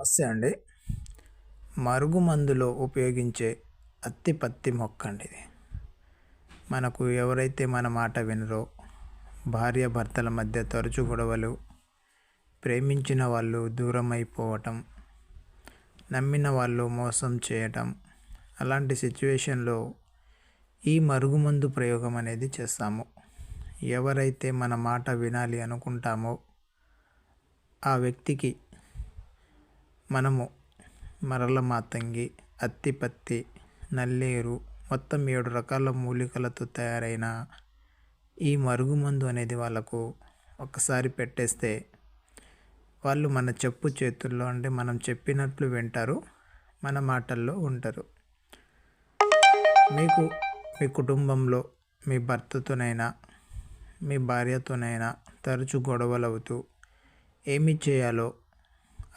నమస్తే అండి. మరుగుమందులో ఉపయోగించే అత్తి పత్తి మొక్క అండి ఇది. మనకు ఎవరైతే మన మాట వినరో భార్య భర్తల మధ్య తరచు గొడవలు ప్రేమించిన వాళ్ళు దూరం అయిపోవటం నమ్మిన వాళ్ళు మోసం చేయటం అలాంటి సిచ్యువేషన్లో ఈ మరుగుమందు ప్రయోగం అనేది చేస్తాము. ఎవరైతే మన మాట వినాలి అనుకుంటామో ఆ వ్యక్తికి మనము మరల మాతంగి అత్తిపత్తి నల్లేరు మొత్తం ఏడు రకాల మూలికలతో తయారైన ఈ మరుగుమందు అనేది వాళ్ళకు ఒకసారి పెట్టేస్తే వాళ్ళు మన చెప్పు చేతుల్లో అంటే మనం చెప్పినట్లు వింటారు మన మాటల్లో ఉంటారు. మీకు మీ కుటుంబంలో మీ భర్తతోనైనా మీ భార్యతోనైనా తరచు గొడవలు అవుతూ ఏమి చేయాలో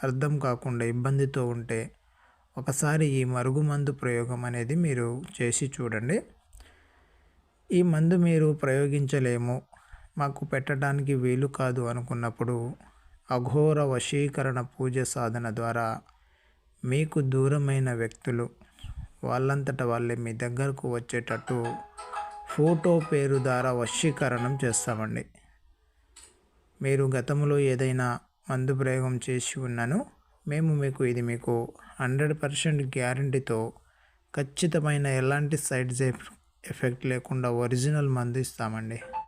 అర్థం కాకుండా ఇబ్బందితో ఉంటే ఒకసారి ఈ మరుగుమందు ప్రయోగం అనేది మీరు చేసి చూడండి. ఈ మందు మీరు ప్రయోగించలేము మాకు పెట్టడానికి వీలు కాదు అనుకున్నప్పుడు అఘోర వశీకరణ పూజ సాధన ద్వారా మీకు దూరమైన వ్యక్తులు వాళ్ళంతట వాళ్ళే మీ దగ్గరకు వచ్చేటట్టు ఫోటో పేరు ద్వారా వశీకరణం చేస్తామండి. మీరు గతంలో ఏదైనా మందు ప్రయోగం చేసి ఉన్నాను. మేము మీకు ఇది మీకు హండ్రెడ్ పర్సెంట్ గ్యారంటీతో ఖచ్చితమైన ఎలాంటి సైడ్ ఎఫెక్ట్ లేకుండా ఒరిజినల్ మందు ఇస్తామండి.